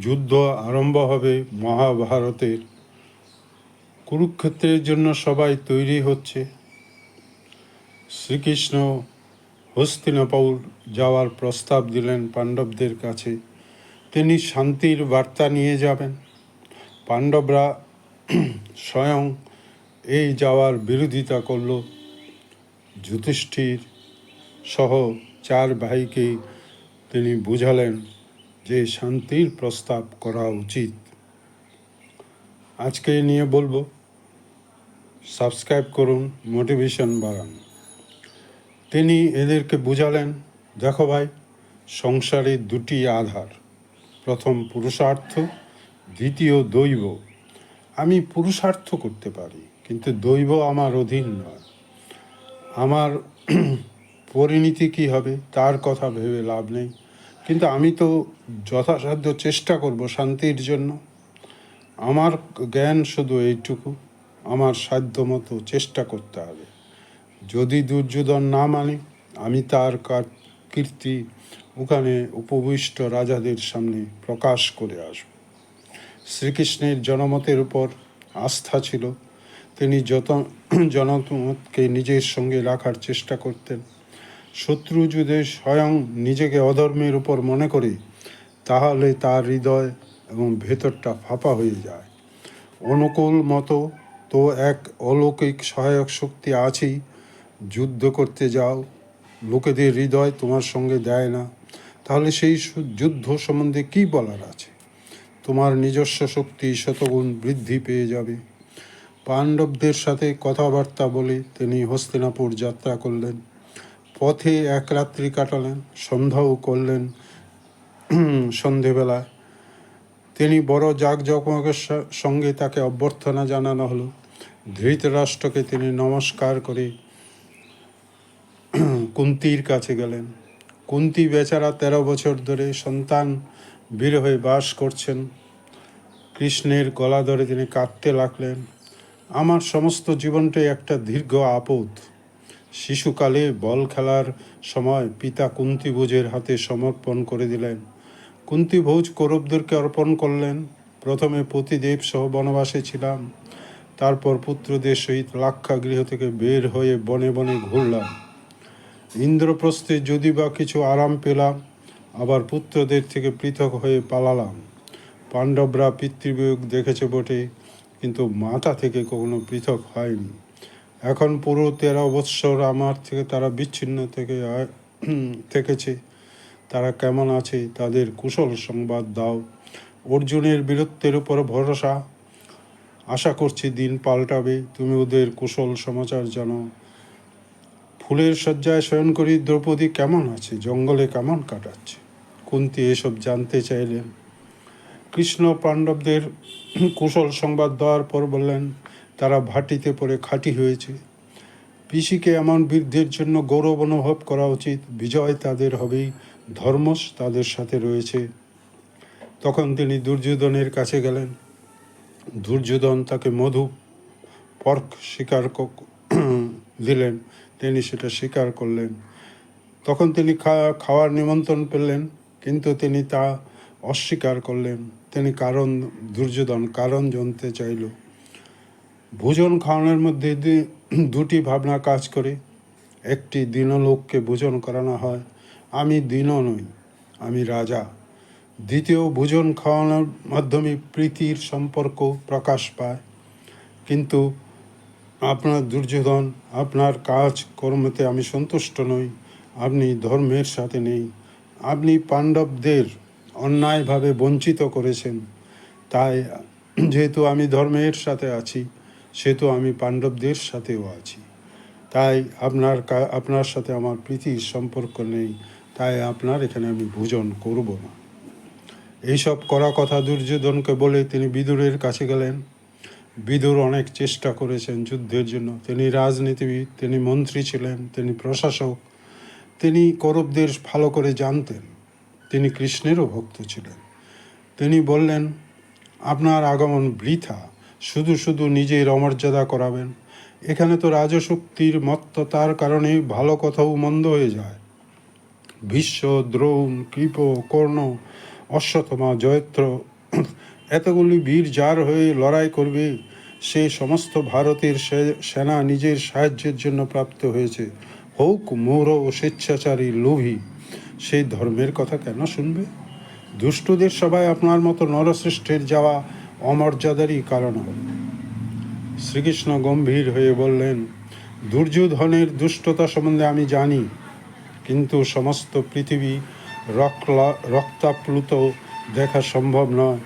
যুদ্ধ আরম্ভ হবে মহাভারতের। কুরুক্ষেত্রের জন্য সবাই তৈরি হচ্ছে। শ্রীকৃষ্ণ হস্তিনাপুর যাওয়ার প্রস্তাব দিলেন পাণ্ডবদের কাছে। তিনি শান্তির বার্তা নিয়ে যাবেন। পাণ্ডবরা স্বয়ং এই যাওয়ার বিরোধিতা করল। যুধিষ্ঠির সহ চার ভাইকে তিনি বুঝালেন যে শান্তির প্রস্তাব করা উচিত। আজকে নিয়ে বলব, সাবস্ক্রাইব করুন, মোটিভেশন বাড়ান। তিনি এদেরকে বুঝালেন, দেখো ভাই, সংসারে দুটি আধার। প্রথম পুরুষার্থ, দ্বিতীয় দৈব। আমি পুরুষার্থ করতে পারি, কিন্তু দৈব আমার অধীন নয়। আমার পরিণতি কী হবে, তার কথা ভেবে লাভ নেই। কিন্তু আমি তো যথাসাধ্য চেষ্টা করব শান্তির জন্য। আমার জ্ঞান শুধু এইটুকু, আমার সাধ্য মতো চেষ্টা করতে হবে। যদি দুর্যোধন না মানে আমি তার কার- কীর্তি ওখানে উপবিষ্ট রাজাদের সামনে প্রকাশ করে আসব। শ্রীকৃষ্ণের জনমতের উপর আস্থা ছিল। তিনি যত জনমতকে নিজের সঙ্গে রাখার চেষ্টা করতেন। শত্রু যদি স্বয়ং নিজেকে অধর্মের উপর মনে করে, তাহলে তার হৃদয় এবং ভেতরটা ফাঁপা হয়ে যায়। অনুকূল মতো তো এক অলৌকিক সহায়ক শক্তি আছেই। যুদ্ধ করতে যাও, লোকেদের হৃদয় তোমার সঙ্গে দেয় না। তাহলে সেই যুদ্ধ সম্বন্ধে কী বলার আছে? তোমার নিজস্ব শক্তি শতগুণ বৃদ্ধি পেয়ে যাবে। পাণ্ডবদের সাথে কথাবার্তা বলে তিনি হস্তিনাপুর যাত্রা করলেন। পথে এক রাত্রি কাটালেন, সন্ধ্যাও করলেন সন্ধেবেলায়। তিনি বড় জাঁকজমকের সঙ্গে তাকে অভ্যর্থনা জানানো হলো। ধৃতরাষ্ট্রকে তিনি নমস্কার করে কুন্তির কাছে গেলেন। কুন্তি বেচারা তেরো বছর ধরে সন্তান বীর হয়ে বাস করছেন। কৃষ্ণের গলা ধরে তিনি কাঁদতে লাগলেন। আমার সমস্ত জীবনটাই একটা দীর্ঘ আপদ। শিশুকালে বল খেলার সময় পিতা কুন্তিভোজের হাতে সমর্পণ করে দিলেন। কুন্তিভোজ কৌরবদেরকে অর্পণ করলেন। প্রথমে পতিদেব সহ বনবাসে ছিলাম। তারপর পুত্রদের সহিত লাক্ষা গৃহ থেকে বের হয়ে বনে বনে ঘুরলাম। ইন্দ্রপ্রস্থে যদি বা কিছু আরাম পেলাম, আবার পুত্রদের থেকে পৃথক হয়ে পালালাম। পাণ্ডবরা পিতৃবিয়োগ দেখেছে বটে, কিন্তু মাতা থেকে কখনো পৃথক হয়নি। এখন পুরো তেরো বৎসর আমার থেকে তারা বিচ্ছিন্ন থেকে থেকেছে। তারা কেমন আছে তাদের কুশল সংবাদ দাও। অর্জুনের বীরত্বের উপর ভরসা। আশা করছি দিন পাল্টাবে। তুমি ওদের কুশল সমাচার জানো। ফুলের শয্যায় শয়ন করি দ্রৌপদী কেমন আছে? জঙ্গলে কেমন কাটাচ্ছে? কুন্তি এসব জানতে চাইলেন। কৃষ্ণ পাণ্ডবদের কুশল সংবাদ দেওয়ার পর বললেন তারা ভাটিতে পড়ে খাঁটি হয়েছে। পিসিকে এমন বীরদের জন্য গৌরব অনুভব করা উচিত, বিজয় তাদের হবেই, ধর্মস তাদের সাথে রয়েছে। তখন তিনি দুর্যোধনের কাছে গেলেন। দুর্যোধন তাকে মধু পর্ক স্বীকার দিলেন। তিনি সেটা স্বীকার করলেন। তখন তিনি খাওয়ার নিমন্ত্রণ পেলেন, কিন্তু তিনি তা অস্বীকার করলেন। তিনি কারণ, দুর্যোধন কারণ জানতে চাইল। ভোজন খাওয়ানোর মধ্যে দুটি ভাবনা কাজ করে। একটি দীনলোককে ভোজন করানো হয়, আমি দীন নই, আমি রাজা। দ্বিতীয়, ভোজন খাওয়ানোর মাধ্যমে প্রীতির সম্পর্ক প্রকাশ পায়। কিন্তু আপনার দুর্যোধন, আপনার কাজ কর্মতে আমি সন্তুষ্ট নই, আপনি ধর্মের সাথে নেই। আপনি পাণ্ডবদের অন্যায়ভাবে বঞ্চিত করেছেন, তাই যেহেতু আমি ধর্মের সাথে আছি সেহেতু আমি পাণ্ডবদের সাথেও আছি। তাই আপনার আপনার সাথে আমার প্রীতির সম্পর্ক নেই, তাই আপনার এখানে আমি ভোজন করব না। এইসব করা কথা দুর্যোধনকে বলে তিনি বিদুরের কাছে গেলেন। বিদুর অনেক চেষ্টা করেছেন যুদ্ধের জন্য। তিনি রাজনীতিবিদ, তিনি মন্ত্রী ছিলেন, তিনি প্রশাসক, তিনি কৌরবদের ভালো করে জানতেন। তিনি কৃষ্ণেরও ভক্ত ছিলেন। তিনি বললেন, আপনার আগমন বৃথা। শুধু শুধু নিজের অমর্যাদা করাবেন। এখানে তো রাজশক্তির মত্ততার কারণে ভালো কথাও মন্দ হয়ে যায়। ভীষ্ম, দ্রোণ, কৃপ, কর্ণ অশ্বতমা জয়ত্র, এতগুলি বীর যার হয়ে লড়াই করবে, সে সমস্ত ভারতের সেনা নিজের সাহায্যের জন্য প্রাপ্ত হয়েছে। হোক মৌর ও স্বেচ্ছাচারী লোভী, সেই ধর্মের কথা কেন শুনবে? দুষ্টদের সবাই আপনার মতো নরশ্রেষ্ঠের যাওয়া অমর্যাদারই কারণ। শ্রীকৃষ্ণ গম্ভীর হয়ে বললেন, দুর্যোধনের দুষ্টতা সম্বন্ধে আমি জানি, কিন্তু সমস্ত পৃথিবী রক্তাপ্লুত দেখা সম্ভব নয়।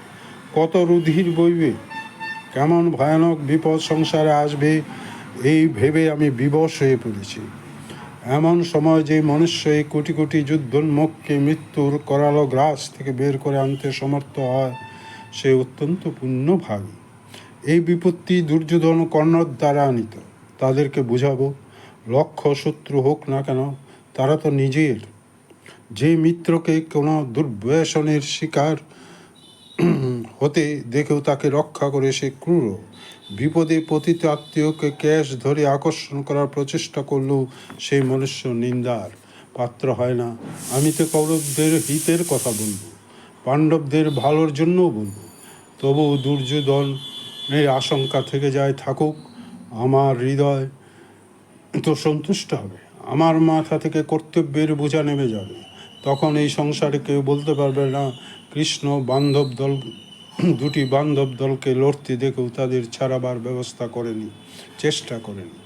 কত রুধির বইবে? কেমন ভয়ানক বিপদ সংসারে আসবে, এই ভেবে আমি বিবশ হয়ে পড়েছি। এমন সময় যে মনুষ্য এই কোটি কোটি যুদ্ধোন্মুখকে মৃত্যুর করালো গ্রাস থেকে বের করে আনতে সমর্থ হয় সে অত্যন্ত পুণ্যভাগী এই বিপত্তি দুর্যোধন কর্ণর দ্বারা আনিত। তাদেরকে বুঝাবো লক্ষ্য শত্রু হোক না কেন, তারা তো নিজের। যে মিত্রকে কোনো দুর্ব্যসনের শিকার হতে দেখেও তাকে রক্ষা করে সে ক্রূর। বিপদে পতিত আত্মীয়কে ক্যাশ ধরে আকর্ষণ করার প্রচেষ্টা করলেও সেই মনুষ্য নিন্দার পাত্র হয় না। আমি তো কৌরবদের হিতের কথা বলব। পাণ্ডবদের ভালোর জন্যও বলব, তবু দুর্যোধনের আশঙ্কা থেকে যায় থাকুক, আমার হৃদয় তো সন্তুষ্ট হবে। আমার মাথা থেকে কর্তব্যের বোঝা নেমে যাবে। তখন এই সংসারে কেউ বলতে পারবে না, কৃষ্ণ বান্ধব দল, দুটি বান্ধব দলকে লড়তে দেখেও তাদের ছাড়াবার ব্যবস্থা করেনি, চেষ্টা করেনি।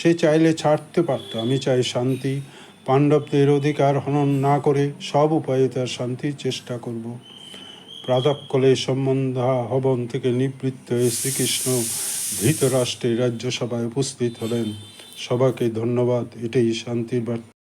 সে চাইলে ছাড়তে পারত, আমি চাই শান্তি পাণ্ডবদের অধিকার হনন না করে সব উপায়ে তার শান্তির চেষ্টা করব। প্রাতকলে সম্বন্ধা হবন থেকে নিবৃত্ত হয়ে শ্রীকৃষ্ণ ধৃতরাষ্ট্রে রাজ্যসভায় উপস্থিত হলেন। সবাকে ধন্যবাদ, এটাই শান্তির বার্তা।